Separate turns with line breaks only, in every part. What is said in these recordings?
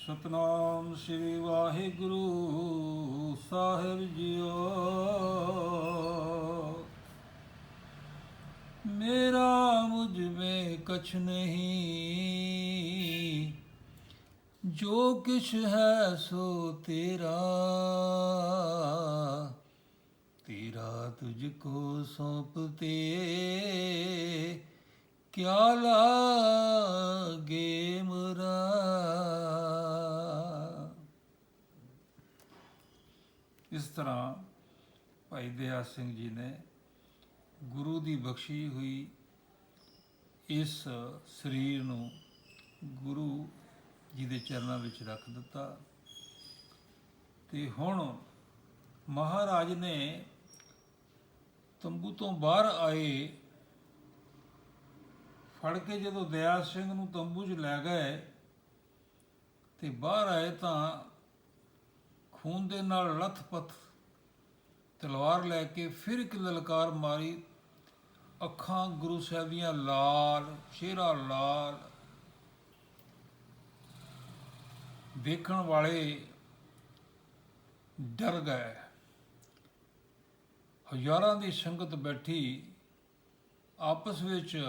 ਸਤਨਾਮ ਸ੍ਰੀ ਵਾਹਿਗੁਰੂ ਸਾਹਿਬ ਜੀਓ। ਮੇਰਾ ਮੁਝ ਮੇ ਕਛ ਨਹੀਂ, ਜੋ ਕਿਛ ਹੈ ਸੋ ਤੇਰਾ। ਤੇਰਾ ਤੁਝ ਕੋ ਸੌਂਪਤੇ, ਕਿਆ ਲਾਗੇ ਮਰਾ? ਤਰ੍ਹਾਂ ਭਾਈ ਦਇਆ ਸਿੰਘ ਜੀ ਨੇ ਗੁਰੂ ਦੀ ਬਖਸ਼ੀ ਹੋਈ ਇਸ ਸਰੀਰ ਨੂੰ ਗੁਰੂ ਜੀ ਦੇ ਚਰਨਾਂ ਵਿੱਚ ਰੱਖ ਦਿੱਤਾ। ਤੇ ਹੁਣ ਮਹਾਰਾਜ ਨੇ ਤੰਬੂ ਤੋਂ ਬਾਹਰ ਆਏ, ਫੜ ਕੇ ਜਦੋਂ ਦਇਆ ਸਿੰਘ ਨੂੰ ਤੰਬੂ 'ਚ ਲੈ ਗਏ ਤੇ ਬਾਹਰ ਆਏ ਤਾਂ ਖੂਨ ਦੇ ਨਾਲ ਲੱਥ-ਪੱਥ ਤਲਵਾਰ ਲੈ ਕੇ ਫਿਰ ਇੱਕ ਲਲਕਾਰ ਮਾਰੀ। ਅੱਖਾਂ ਗੁਰੂ ਸਾਹਿਬ ਦੀਆਂ ਲਾਲ, ਚਿਹਰਾ ਲਾਲ। ਦੇਖਣ ਵਾਲੇ ਡਰ ਗਏ। ਹਜ਼ਾਰਾਂ ਦੀ ਸੰਗਤ ਬੈਠੀ। ਆਪਸ ਵਿੱਚ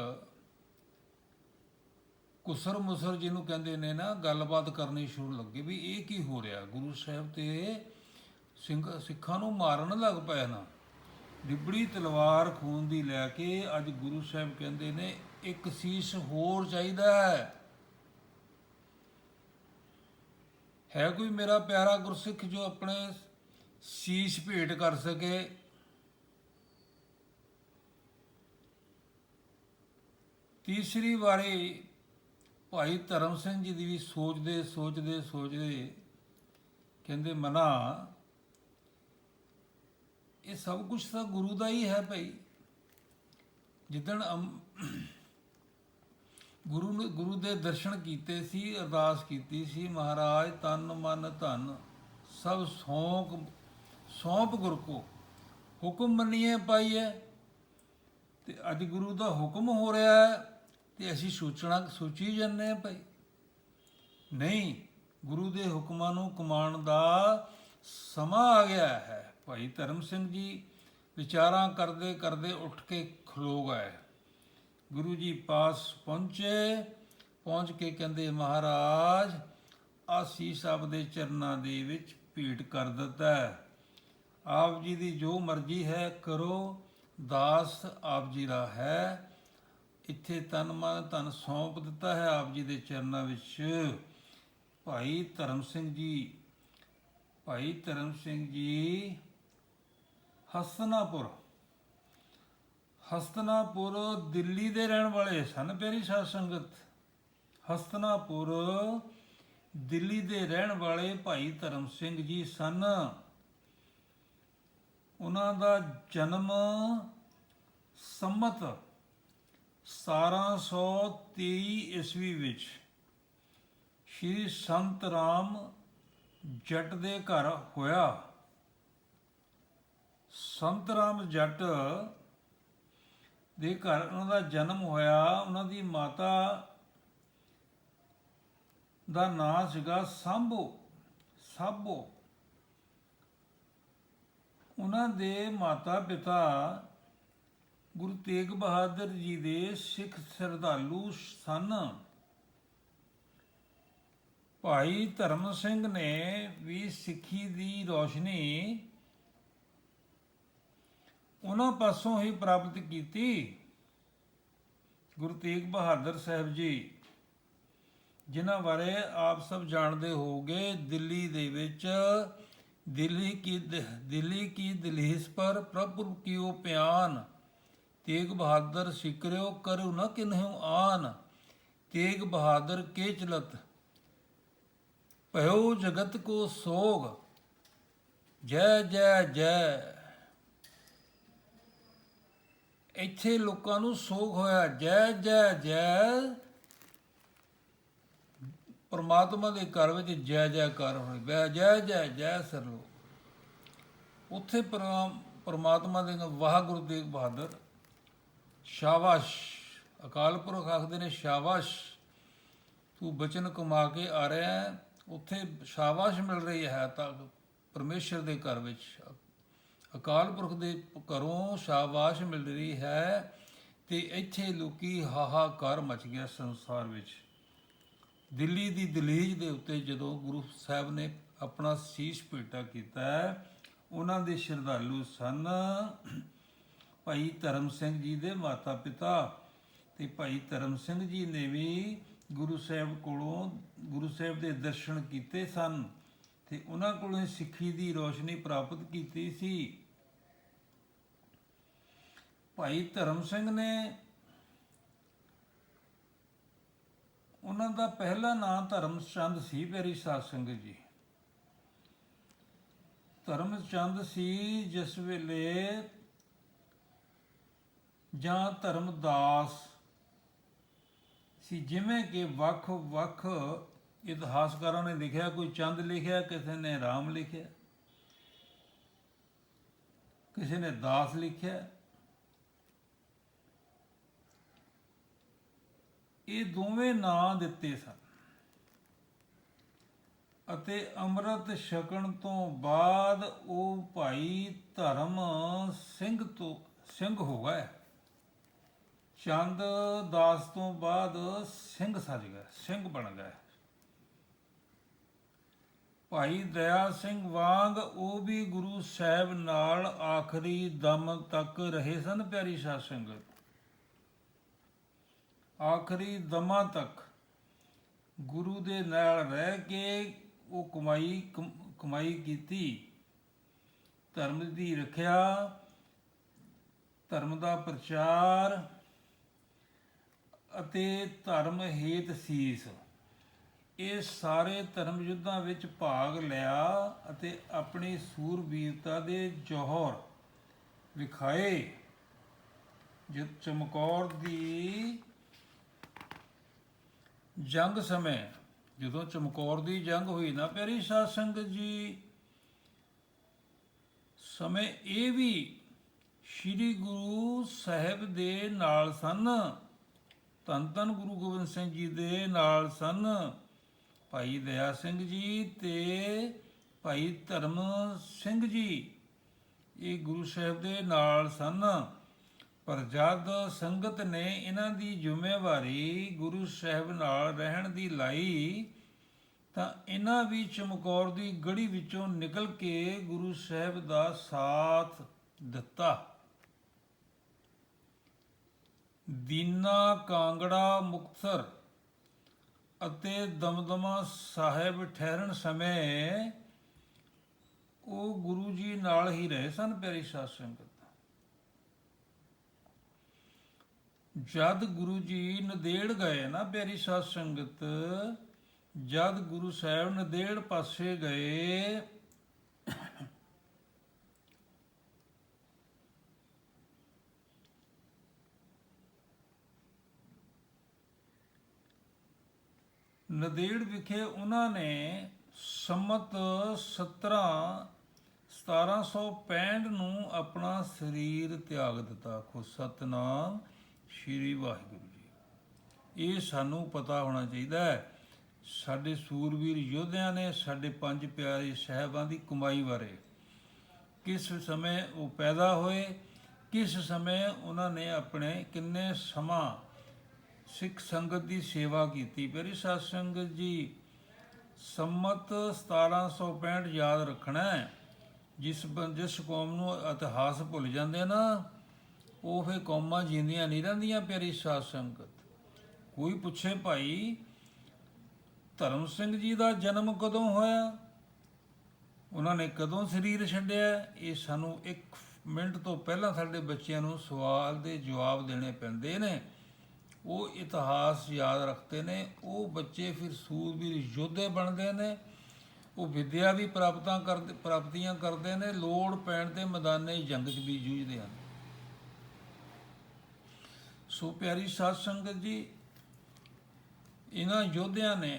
ਕੁਸਰ ਮੁਸਰ ਜਿਹਨੂੰ ਕਹਿੰਦੇ ਨੇ ਨਾ, ਗੱਲਬਾਤ ਕਰਨੀ ਸ਼ੁਰੂ ਲੱਗੀ ਵੀ ਇਹ ਕੀ ਹੋ ਰਿਹਾ? ਗੁਰੂ ਸਾਹਿਬ ਤੇ ਸਿੰਘ ਸਿੱਖਾਂ ਨੂੰ ਮਾਰਨ ਲੱਗ ਪਏ ਨਾ। ਡਿਬੜੀ ਤਲਵਾਰ ਖੂਨ ਦੀ ਲੈ ਕੇ ਅੱਜ ਗੁਰੂ ਸਾਹਿਬ ਕਹਿੰਦੇ ਨੇ, ਇੱਕ ਸੀਸ ਹੋਰ ਚਾਹੀਦਾ ਹੈ। ਹੈ ਕੋਈ ਮੇਰਾ ਪਿਆਰਾ ਗੁਰਸਿੱਖ ਜੋ ਆਪਣੇ ਸੀਸ ਭੇਟ ਕਰ ਸਕੇ? ਤੀਸਰੀ ਵਾਰੀ ਭਾਈ ਧਰਮ ਸਿੰਘ ਜੀ ਦੀ ਵੀ ਸੋਚਦੇ ਸੋਚਦੇ ਸੋਚਦੇ ਕਹਿੰਦੇ, ਮਨਾ ਇਹ ਸਭ ਕੁਝ ਤਾਂ ਗੁਰੂ ਦਾ ਹੀ ਹੈ ਭਾਈ। ਜਿੱਦਣ ਅਮ- ਗੁਰੂ ਨੇ ਗੁਰੂ ਦੇ ਦਰਸ਼ਨ ਕੀਤੇ ਸੀ, ਅਰਦਾਸ ਕੀਤੀ ਸੀ, ਮਹਾਰਾਜ ਤਨ ਮਨ ਧਨ ਸਭ ਸੌਂਕ, ਸੌਂਪ ਗੁਰ ਕੋ, ਹੁਕਮ ਮੰਨੀਏ ਪਾਈਏ। ਤੇ ਅੱਜ ਗੁਰੂ ਦਾ ਹੁਕਮ ਹੋ ਰਿਹਾ ਹੈ ਤੇ ਅਸੀਂ ਸੋਚਣਾ, ਸੋਚੀ ਜੰਨੇ ਆ ਭਾਈ। ਨਹੀਂ, ਗੁਰੂ ਦੇ ਹੁਕਮਾਂ ਨੂੰ ਕਮਾਉਣ ਦਾ ਸਮਾਂ ਆ ਗਿਆ ਹੈ। ਭਾਈ ਧਰਮ ਸਿੰਘ ਜੀ ਵਿਚਾਰਾਂ ਕਰਦੇ ਕਰਦੇ ਉੱਠ ਕੇ ਖਲੋ ਗਏ। ਗੁਰੂ ਜੀ ਪਾਸ ਪਹੁੰਚੇ, ਪਹੁੰਚ ਕੇ ਕਹਿੰਦੇ, ਮਹਾਰਾਜ ਆਸੀਸ ਆਪ ਦੇ ਚਰਨਾਂ ਦੇ ਵਿੱਚ ਭੇਟ ਕਰ ਦਿੱਤਾ ਆਪ ਜੀ ਦੀ ਜੋ ਮਰਜ਼ੀ ਹੈ ਕਰੋ, ਦਾਸ ਆਪ ਜੀ ਦਾ ਹੈ। ਇੱਥੇ ਤਨ ਮਨ ਧਨ ਸੌਂਪ ਦਿੱਤਾ ਹੈ ਆਪ ਜੀ ਦੇ ਚਰਨਾਂ ਵਿੱਚ। ਭਾਈ ਧਰਮ ਸਿੰਘ ਜੀ, ਭਾਈ ਧਰਮ ਸਿੰਘ ਜੀ ਹਸਤਨਾਪੁਰ। ਹਸਤਨਾਪੁਰ ਦਿੱਲੀ ਦੇ ਰਹਿਣ ਵਾਲੇ ਸਨ ਪਿਆਰੀ ਸਾਧ ਸੰਗਤ। ਹਸਤਨਾਪੁਰ ਦਿੱਲੀ ਦੇ ਰਹਿਣ ਵਾਲੇ ਭਾਈ ਧਰਮ ਸਿੰਘ ਜੀ ਸਨ। ਉਹਨਾਂ ਦਾ ਜਨਮ ਸੰਮਤ 1723 ਈਸਵੀ ਵਿੱਚ ਸ਼੍ਰੀ ਸੰਤ ਰਾਮ ਜੱਟ ਦੇ ਘਰ ਹੋਇਆ। ਸੰਤ ਰਾਮ ਜੱਟ ਦੇ ਘਰ ਉਹਨਾਂ ਦਾ ਜਨਮ ਹੋਇਆ, ਉਹਨਾਂ ਦੀ ਮਾਤਾ ਦਾ ਨਾਂ ਸੀਗਾ ਸਾਂਭੋ, ਸਾਬੋ। ਉਹਨਾਂ ਦੇ ਮਾਤਾ ਪਿਤਾ ਗੁਰੂ ਤੇਗ ਬਹਾਦਰ ਜੀ ਦੇ ਸਿੱਖ ਸ਼ਰਧਾਲੂ ਸਨ। ਭਾਈ ਧਰਮ ਸਿੰਘ ਨੇ ਵੀ ਸਿੱਖੀ ਦੀ ਰੋਸ਼ਨੀ ਉਹਨਾਂ ਪਾਸੋਂ ਹੀ ਪ੍ਰਾਪਤ ਕੀਤੀ। ਗੁਰੂ ਤੇਗ ਬਹਾਦਰ ਸਾਹਿਬ ਜੀ, ਜਿਨ੍ਹਾਂ ਬਾਰੇ ਆਪ ਸਭ ਜਾਣਦੇ ਹੋਗੇ ਦਿੱਲੀ ਦੇ ਵਿੱਚ ਦਿੱਲੀ ਕੀ ਦਿੱਲੀ ਕੀ ਦਲੀਸ ਪਰ ਪ੍ਰਭੂ ਕੀਓ ਪਿਆਨ? ਤੇਗ ਬਹਾਦਰ ਸਿਕਰਿਓ ਕਰੁ ਨ ਕਿਨਹੁ ਆਨ? ਤੇਗ ਬਹਾਦਰ ਕੇ ਚਲਤ? ਭਇਓ ਜਗਤ ਕੋ ਸੋਗ? ਜੈ ਜੈ ਜੈ। ਇੱਥੇ ਲੋਕਾਂ ਨੂੰ ਸੋਖ ਹੋਇਆ। ਜੈ ਜੈ ਜੈ। ਪਰਮਾਤਮਾ ਦੇ ਘਰ ਵਿੱਚ ਜੈ, ਜੈਕਾਰ ਹੋਣੀ ਬੈ ਜੈ ਜੈ ਜੈ, ਸਰਲੋ। ਉੱਥੇ ਪਰਮਾਤਮਾ ਦੇ ਵਾਹਿਗੁਰੂ ਤੇਗ ਬਹਾਦਰ ਸ਼ਾਬਾਸ਼। ਅਕਾਲ ਪੁਰਖ ਆਖਦੇ ਨੇ, ਸ਼ਾਬਾਸ਼, ਤੂੰ ਬਚਨ ਕਮਾ ਕੇ ਆ ਰਿਹਾ ਉੱਥੇ ਸ਼ਾਬਾਸ਼ ਮਿਲ ਰਹੀ ਹੈ ਤਾਂ ਪਰਮੇਸ਼ਰ ਦੇ ਘਰ ਵਿੱਚ। ਅਕਾਲ ਪੁਰਖ ਦੇ ਘਰੋਂ ਸ਼ਾਬਾਸ਼ ਮਿਲ ਰਹੀ ਹੈ ਤੇ ਇੱਥੇ ਲੋਕੀ ਹਾਹਾਕਾਰ ਮਚ ਗਿਆ ਸੰਸਾਰ ਵਿੱਚ। ਦਿੱਲੀ ਦੀ ਦਲੀਜ ਦੇ ਉੱਤੇ ਜਦੋਂ ਗੁਰੂ ਸਾਹਿਬ ਨੇ ਆਪਣਾ ਸੀਸ ਭੇਟਾ ਕੀਤਾ, ਉਹਨਾਂ ਦੇ ਸ਼ਰਧਾਲੂ ਸਨ ਭਾਈ ਧਰਮ ਸਿੰਘ ਜੀ ਦੇ ਮਾਤਾ ਪਿਤਾ ਤੇ ਭਾਈ ਧਰਮ ਸਿੰਘ ਜੀ ਨੇ ਵੀ ਗੁਰੂ ਸਾਹਿਬ ਕੋਲੋਂ, ਗੁਰੂ ਸਾਹਿਬ ਦੇ ਦਰਸ਼ਨ ਕੀਤੇ ਸਨ ਤੇ ਉਹਨਾਂ ਕੋਲੋਂ ਸਿੱਖੀ ਦੀ ਰੋਸ਼ਨੀ ਪ੍ਰਾਪਤ ਕੀਤੀ ਸੀ। ਭਾਈ ਧਰਮ ਸਿੰਘ ਨੇ ਉਹਨਾਂ ਦਾ ਪਹਿਲਾ ਨਾਮ ਧਰਮਚੰਦ ਸੀ, ਪਿਆਰੀ ਸਾਧ ਸੰਗਤ ਜੀ। ਧਰਮਚੰਦ ਸੀ ਜਿਸ ਵੇਲੇ ਜਾਂ ਧਰਮਦਾਸ ਸੀ, ਜਿਵੇਂ ਕਿ ਵੱਖ-ਵੱਖ ਇਤਿਹਾਸਕਾਰਾਂ ਨੇ ਲਿਖਿਆ, ਕੋਈ ਚੰਦ ਲਿਖਿਆ, ਕਿਸੇ ਨੇ ਰਾਮ ਲਿਖਿਆ, ਕਿਸੇ ਨੇ ਦਾਸ ਲਿਖਿਆ। ਇਹ ਦੋਵੇਂ ਨਾਂ ਦਿੱਤੇ ਸਨ। ਅਤੇ ਅੰਮ੍ਰਿਤ ਛਕਣ ਤੋਂ ਬਾਅਦ ਉਹ ਭਾਈ ਧਰਮ ਸਿੰਘ ਤੋਂ ਸਿੰਘ ਹੋ ਗਏ। ਚੰਦ ਦਾਸ ਤੋਂ ਬਾਅਦ ਸਿੰਘ ਸਜ ਗਏ, ਸਿੰਘ ਬਣ ਗਏ। ਭਾਈ ਦਇਆ ਸਿੰਘ ਵਾਂਗ ਉਹ ਵੀ ਗੁਰੂ ਸਾਹਿਬ ਨਾਲ ਆਖਰੀ ਦਮ ਤੱਕ ਰਹੇ ਸਨ, ਪਿਆਰੀ ਸਾਧ ਸੰਗਤ। ਆਖਰੀ ਦਮਾਂ ਤੱਕ ਗੁਰੂ ਦੇ ਨਾਲ ਰਹਿ ਕੇ ਉਹ ਕਮਾਈ ਕਮ- ਕਮਾਈ ਕੀਤੀ। ਧਰਮ ਦੀ ਰੱਖਿਆ, ਧਰਮ ਦਾ ਪ੍ਰਚਾਰ ਅਤੇ ਧਰਮ ਹੇਤ ਸੀਸ। ਇਹ ਸਾਰੇ ਧਰਮ ਯੁੱਧਾਂ ਵਿੱਚ ਭਾਗ ਲਿਆ ਅਤੇ ਆਪਣੀ ਸੂਰਬੀਰਤਾ ਦੇ ਜੋਹਰ ਵਿਖਾਏ। ਜਦ ਚਮਕੌਰ ਦੀ ਜੰਗ ਸਮੇਂ ਜਦੋਂ ਚਮਕੌਰ ਦੀ ਜੰਗ ਹੋਈ ਨਾ, ਪਿਆਰੀ ਸਾਧ ਸੰਗਤ ਜੀ, ਸਮੇਂ ਇਹ ਵੀ ਸ੍ਰੀ ਗੁਰੂ ਸਾਹਿਬ ਦੇ ਨਾਲ ਸਨ, ਧੰਨ ਧੰਨ ਗੁਰੂ ਗੋਬਿੰਦ ਸਿੰਘ ਜੀ ਦੇ ਨਾਲ ਸਨ। ਭਾਈ ਦਇਆ ਸਿੰਘ ਜੀ ਤੇ ਭਾਈ ਧਰਮ ਸਿੰਘ ਜੀ ਇਹ ਗੁਰੂ ਸਾਹਿਬ ਦੇ ਨਾਲ ਸਨ। ਪਰ ਜਦ ਸੰਗਤ ਨੇ ਇਹਨਾਂ ਦੀ ਜ਼ਿੰਮੇਵਾਰੀ ਗੁਰੂ ਸਾਹਿਬ ਨਾਲ ਰਹਿਣ ਦੀ ਲਾਈ, ਤਾਂ ਇਹਨਾਂ ਵੀ ਚਮਕੌਰ ਦੀ ਗੜੀ ਵਿੱਚੋਂ ਨਿਕਲ ਕੇ ਗੁਰੂ ਸਾਹਿਬ ਦਾ ਸਾਥ ਦਿੱਤਾ। ਦੀਨਾ ਕਾਂਗੜਾ ਮੁਕਤਸਰ ਅਤੇ ਦਮਦਮਾ ਸਾਹਿਬ ਠਹਿਰਣ ਸਮੇਂ ਉਹ ਗੁਰੂ ਜੀ ਨਾਲ ਹੀ ਰਹੇ ਸਨ, ਪਿਆਰੀ ਸਾਧ ਸੰਗਤ। ਜਦ ਗੁਰੂ ਜੀ ਨਦੇੜ ਗਏ ਨਾ ਪਿਆਰੀ ਸਾਧ ਸੰਗਤ, ਜਦ ਗੁਰੂ ਸਾਹਿਬ ਨਦੇੜ ਪਾਸੇ ਗਏ, ਨਦੇੜ ਵਿਖੇ ਉਹਨਾਂ ਨੇ ਸੰਮਤ 17 1765 ਨੂੰ ਆਪਣਾ ਸਰੀਰ ਤਿਆਗ ਦਿੱਤਾ। ਖੁਦ ਸਤਨਾਮ। ਸ਼੍ਰੀ ਵਾਹਿਗੁਰੂ ਜੀ। ਇਹ ਸਾਨੂੰ ਪਤਾ ਹੋਣਾ ਚਾਹੀਦਾ ਹੈ, ਸਾਡੇ ਸੂਰਵੀਰ ਯੋਧਿਆਂ ਨੇ ਸਾਡੇ ਪੰਜ ਪਿਆਰੇ ਸਾਹਿਬਾਂ ਦੀ ਕਮਾਈ ਬਾਰੇ। ਕਿਸ ਸਮੇਂ ਉਹ ਪੈਦਾ ਹੋਏ, ਕਿਸ ਸਮੇਂ ਉਹਨਾਂ ਨੇ ਆਪਣੇ ਕਿੰਨੇ ਸਮਾਂ ਸਿੱਖ ਸੰਗਤ ਦੀ ਸੇਵਾ ਕੀਤੀ। ਪਿਆਰੀ ਸਾਧ ਸੰਗਤ ਜੀ, ਸੰਮਤ 1765 ਯਾਦ ਰੱਖਣਾ ਹੈ, ਜਿਸ ਬੰ- ਜਿਸ ਕੌਮ ਨੂੰ ਇਤਿਹਾਸ ਭੁੱਲ ਜਾਂਦੇ ਨਾ ਉਹ ਫੇ ਕੌਮਾਂ ਜਿੰਦੀਆਂ ਨਹੀਂ ਰਹਿੰਦੀਆਂ ਪਿਆਰੀ ਸਾਧ ਸੰਗਤ। ਕੋਈ ਪੁੱਛੇ ਭਾਈ, ਧਰਮ ਸਿੰਘ ਜੀ ਦਾ ਜਨਮ ਕਦੋਂ ਹੋਇਆ? ਉਹਨਾਂ ਨੇ ਕਦੋਂ ਸਰੀਰ ਛੱਡਿਆ? ਇਹ ਸਾਨੂੰ 1 ਮਿੰਟ ਤੋਂ ਪਹਿਲਾਂ ਸਾਡੇ ਬੱਚਿਆਂ ਨੂੰ ਸਵਾਲ ਦੇ ਜਵਾਬ ਦੇਣੇ ਪੈਂਦੇ ਨੇ। ਉਹ ਇਤਿਹਾਸ ਯਾਦ ਰੱਖਦੇ ਨੇ। ਉਹ ਬੱਚੇ ਫਿਰ ਸੂਰਬੀਰ ਯੋਧੇ ਬਣਦੇ ਨੇ। ਉਹ ਵਿਦਿਆ ਵੀ ਪ੍ਰਾਪਤਾਂ ਕਰਦੇ ਪ੍ਰਾਪਤੀਆਂ ਕਰਦੇ ਨੇ। ਲੋੜ ਪੈਣ ਤੇ ਮੈਦਾਨੇ ਜੰਗ 'ਚ ਵੀ ਜੂਝਦੇ ਹਨ। ਸੋ ਪਿਆਰੀ ਸਾਧ ਸੰਗਤ ਜੀ, ਇਹਨਾਂ ਯੋਧਿਆਂ ਨੇ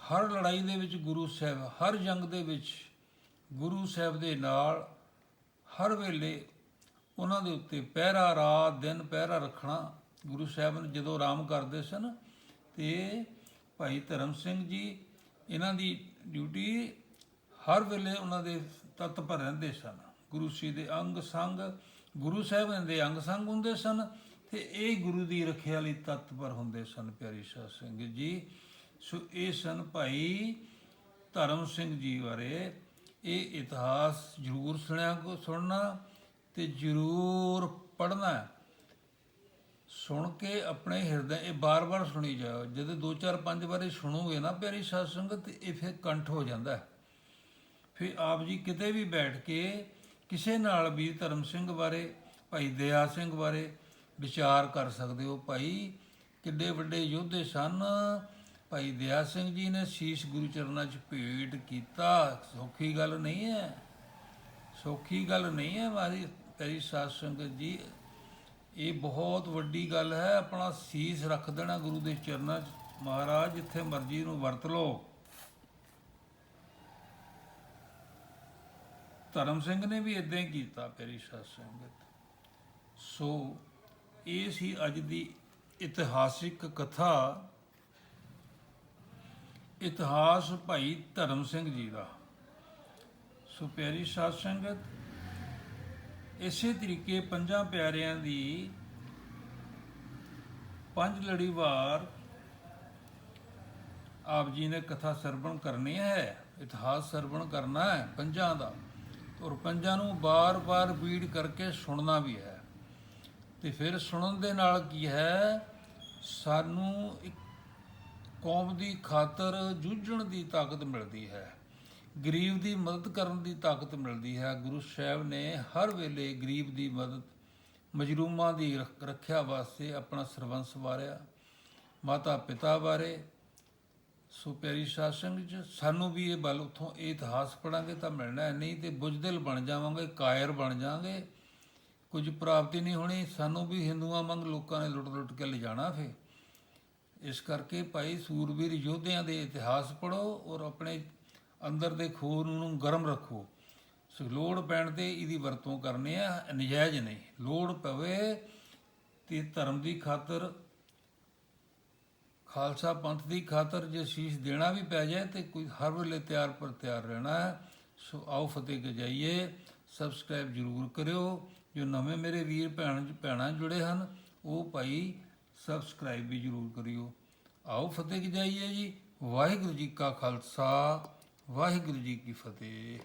ਹਰ ਲੜਾਈ ਦੇ ਵਿੱਚ ਗੁਰੂ ਸਾਹਿਬ, ਹਰ ਜੰਗ ਦੇ ਵਿੱਚ ਗੁਰੂ ਸਾਹਿਬ ਦੇ ਨਾਲ ਹਰ ਵੇਲੇ ਉਹਨਾਂ ਦੇ ਉੱਤੇ ਪਹਿਰਾ, ਰਾਤ, ਦਿਨ ਪਹਿਰਾ ਰੱਖਣਾ ਗੁਰੂ ਸਾਹਿਬ ਨੇ ਜਦੋਂ ਆਰਾਮ ਕਰਦੇ ਸਨ ਤੇ ਭਾਈ ਧਰਮ ਸਿੰਘ ਜੀ ਇਹਨਾਂ ਦੀ ਡਿਊਟੀ ਹਰ ਵੇਲੇ ਉਹਨਾਂ ਦੇ ਤਤਪਰ ਰਹਿੰਦੇ ਸਨ। ਗੁਰੂ ਸੀ ਦੇ ਅੰਗ ਸੰਗ ਗੁਰੂ ਸਾਹਿਬ ਦੇ ਅੰਗ ਸੰਗ ਹੁੰਦੇ ਸਨ ਤੇ ਇਹ ਗੁਰੂ ਦੀ ਰੱਖਿਆ ਲਈ ਤਤਪਰ ਹੁੰਦੇ ਸਨ, ਪਿਆਰੀ ਸਾਧ ਸਿੰਘ ਜੀ। ਸੋ ਇਹ ਸਨ ਭਾਈ ਧਰਮ ਸਿੰਘ ਜੀ ਬਾਰੇ। ਇਹ ਇਤਿਹਾਸ ਜ਼ਰੂਰ ਸੁਣਿਆ ਕੋ ਸੁਣਨਾ ਤੇ ਜ਼ਰੂਰ ਪੜ੍ਹਨਾ। ਸੁਣ ਕੇ ਆਪਣੇ ਹਿਰਦੇ, ਇਹ ਬਾਰ-ਬਾਰ ਸੁਣੀ ਜਾਓ। ਜਦੋਂ ਦੋ ਚਾਰ ਪੰਜ ਵਾਰੀ ਸੁਣੋਗੇ ਨਾ ਪਿਆਰੀ ਸਾਧ ਸੰਗਤ ਇਹ ਫਿਰ ਕੰਠ ਹੋ ਜਾਂਦਾ। ਫਿਰ ਆਪ ਜੀ ਕਿਤੇ ਵੀ ਬੈਠ ਕੇ ਕਿਸੇ ਨਾਲ ਵੀ ਧਰਮ ਸਿੰਘ ਬਾਰੇ, ਭਾਈ ਦਇਆ ਸਿੰਘ ਬਾਰੇ ਵਿਚਾਰ ਕਰ ਸਕਦੇ ਹੋ ਭਾਈ। ਕਿੱਡੇ ਵੱਡੇ ਯੋਧੇ ਸਨ। ਭਾਈ ਦਇਆ ਸਿੰਘ ਜੀ ਨੇ ਸੀਸ ਗੁਰੂ ਚਰਨਾਂ 'ਚ ਭੇਟ ਕੀਤਾ। ਸੌਖੀ ਗੱਲ ਨਹੀਂ ਹੈ। ਸੌਖੀ ਗੱਲ ਨਹੀਂ ਹੈ ਮਾਰੀ, ਤੇਰੀ ਸਾਧ ਸੰਗਤ ਜੀ। ਇਹ ਬਹੁਤ ਵੱਡੀ ਗੱਲ ਹੈ। ਆਪਣਾ ਸੀਸ ਰੱਖ ਦੇਣਾ ਗੁਰੂ ਦੇ ਚਰਨਾਂ 'ਚ। ਮਹਾਰਾਜ, ਜਿੱਥੇ ਮਰਜ਼ੀ ਨੂੰ ਵਰਤ ਲਓ। ਧਰਮ ਸਿੰਘ ਨੇ ਵੀ ਇਦਾਂ ਹੀ ਕੀਤਾ ਪਿਆਰੀ ਸਾਧ ਸੰਗਤ। ਸੋ ਇਹ ਸੀ ਅੱਜ ਦੀ ਇਤਿਹਾਸਿਕ ਕਥਾ। ਇਤਿਹਾਸ ਭਾਈ ਧਰਮ ਸਿੰਘ ਜੀ ਦਾ। ਸੋ ਪਿਆਰੀ ਸਾਧ ਸੰਗਤ, ਇਸੇ ਤਰੀਕੇ ਪੰਜਾਂ ਪਿਆਰਿਆਂ ਦੀ ਪੰਜ ਲੜੀਵਾਰ ਆਪ ਜੀ ਨੇ ਕਥਾ ਸਰਵਣ ਕਰਨੀ ਹੈ, ਇਤਿਹਾਸ ਸਰਵਣ ਕਰਨਾ ਹੈ ਪੰਜਾਂ ਦਾ। ਔਰ ਪੰਜਾਂ ਨੂੰ ਬਾਰ-ਬਾਰ ਬੀੜ ਕਰਕੇ ਸੁਣਨਾ ਵੀ ਹੈ। ਤੇ ਫਿਰ ਸੁਣਨ ਦੇ ਨਾਲ ਕੀ ਹੈ? ਸਾਨੂੰ ਇੱਕ ਕੌਮ ਦੀ ਖਾਤਰ ਜੂਝਣ ਦੀ ਤਾਕਤ ਮਿਲਦੀ ਹੈ। ਗਰੀਬ ਦੀ ਮਦਦ ਕਰਨ ਦੀ ਤਾਕਤ ਮਿਲਦੀ ਹੈ। ਗੁਰੂ ਸਾਹਿਬ ਨੇ ਹਰ ਵੇਲੇ ਗਰੀਬ ਦੀ ਮਦਦ ਮਜਰੂਮਾਂ ਦੀ ਰੱਖਿਆ ਵਾਸਤੇ ਆਪਣਾ ਸਰਵੰਸ ਵਾਰਿਆ ਮਾਤਾ ਪਿਤਾ ਬਾਰੇ ਸੋ ਪਿਆਰੀ ਸਾਧ ਸੰਗਤ ਜੀ ਸਾਨੂੰ ਵੀ ਇਹ ਬਲ ਉਥੋਂ ਇਹ ਇਤਿਹਾਸ ਪੜਾਂਗੇ ਤਾਂ ਮਿਲਣਾ ਹੈ, ਨਹੀਂ ਤੇ ਬੁਝਦਿਲ ਬਣ ਜਾਵਾਂਗੇ ਕਾਇਰ ਬਣ ਜਾਵਾਂਗੇ। ਕੁਝ ਪ੍ਰਾਪਤੀ ਨਹੀਂ ਹੋਣੀ ਸਾਨੂੰ ਵੀ ਹਿੰਦੂਆਂ ਵਾਂਗ ਲੋਕਾਂ ਨੇ ਲੁੱਟ-ਲੁੱਟ ਕੇ ਲਿਜਾਣਾ ਫੇ। ਇਸ ਕਰਕੇ ਭਾਈ ਸੂਰਬੀਰ ਯੋਧਿਆਂ ਦੇ ਇਤਿਹਾਸ ਪੜੋ ਔਰ ਆਪਣੇ ਅੰਦਰ ਦੇ ਖੂਨ ਨੂੰ ਗਰਮ ਰੱਖੋ। ਸੋ ਲੋੜ ਪੈਣ ਤੇ ਇਹਦੀ ਵਰਤੋਂ ਕਰਨੀ ਆ ਨਜਾਇਜ਼ ਨਹੀਂ। ਲੋੜ ਪਵੇ ਤੇ ਧਰਮ ਦੀ ਖਾਤਰ ਖਾਲਸਾ ਪੰਥ ਦੀ ਖਾਤਰ ਜੇ ਸ਼ੀਸ਼ ਦੇਣਾ ਵੀ ਪੈ ਜਾਏ ਤੇ ਕੋਈ ਹਰ ਵੇਲੇ ਤਿਆਰ ਪਰ ਤਿਆਰ ਰਹਿਣਾ ਹੈ। ਸੋ ਆਓ ਫਤਿਹ ਗਜਾਈਏ। ਸਬਸਕ੍ਰਾਈਬ ਜਰੂਰ ਕਰਿਓ। ਜੋ ਨਵੇਂ ਮੇਰੇ ਵੀਰ ਭੈਣ ਭੈਣਾਂ ਜੁੜੇ ਹਨ, ਉਹ ਭਾਈ ਸਬਸਕ੍ਰਾਈਬ ਵੀ ਜਰੂਰ ਕਰਿਓ। ਆਓ ਫਤਿਹ ਗਜਾਈਏ ਜੀ। ਵਾਹਿਗੁਰੂ ਜੀ ਕਾ ਖਾਲਸਾ, ਵਾਹਿਗੁਰੂ ਜੀ ਕੀ ਫਤਿਹ।